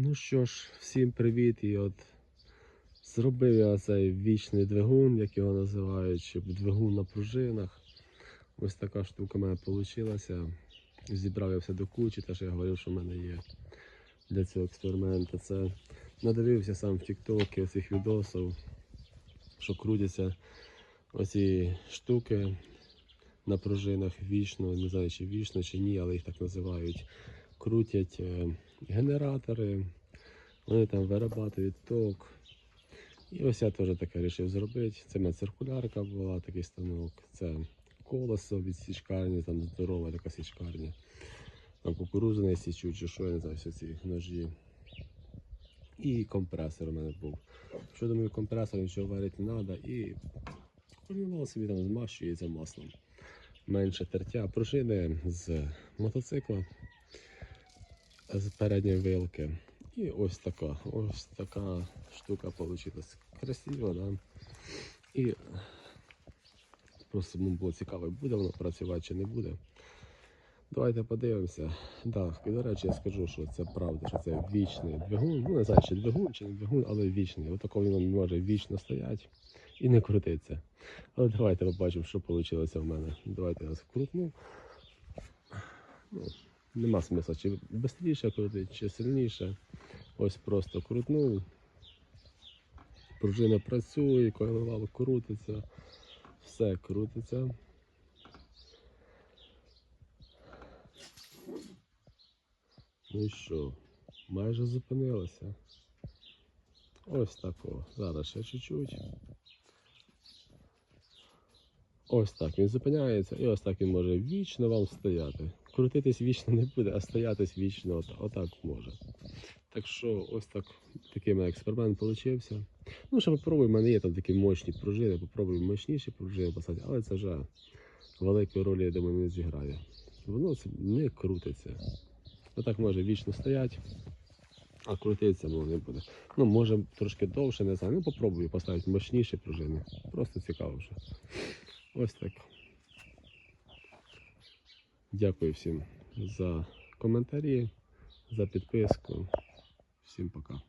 Ну що ж, всім привіт. І от зробив я цей вічний двигун, як його називають, щоб двигун на пружинах. Ось така штука в мене вийшла. Зібрав я все до кучі, те, що я говорив, що в мене є для цього експерименту. Це надивився сам в Тіктокі цих відосів, що крутяться оці штуки на пружинах вічно, не знаю, чи вічно, чи ні, але їх так називають. Крутять е, генератори, вони там вирабатують ток. І ось я теж таке вирішив зробити. Це в циркулярка була, такий станок. Це колесо від січкарні, там здорова така січкарня. Там кукурузу не січу, чи що, я не знаю, всі ці ножі. І компресор у мене був. Що думаю, компресор нічого варити не треба. І кормінол собі там змащується маслом. Менше тертя. Пружини з мотоцикла з передньої вилки. І ось така, ось така штука вийшла. Красиво, да? І просто мені було цікаво, буде воно працювати чи не буде. Давайте подивимося. Так, і до речі, я скажу, що це правда, що це вічний двигун. Ну, не знаю, чи двигун, чи не двигун, але вічний. Отако він може вічно стояти і не крутиться. Але давайте побачимо, що вийшло в мене. Давайте я скрутну. Ну, Нема смисла, чи швидше крутити, чи сильніше. Ось просто крутнув. Пружина працює, коливало крутиться, все крутиться. Ну і що? Майже зупинилося. Ось тако. Зараз ще чуть-чуть. Ось так він зупиняється, і ось так він може вічно вам стояти. Крутитись вічно не буде, а стоятись вічно от, отак може. Так що ось так такий мене експеримент вийшов. Ну, ще попробую, в мене є там такі мощні пружини, попробую мощніші пружини поставити, але це вже великої ролі, я думаю, не зіграє. Воно не крутиться. Отак може вічно стояти, а крутитися воно не буде. Ну, може трошки довше, не знаю. Ну, попробую поставити мощніші пружини. Просто цікаво вже. Ось так. Дякую всім за коментарі, за підписку. Всім пока.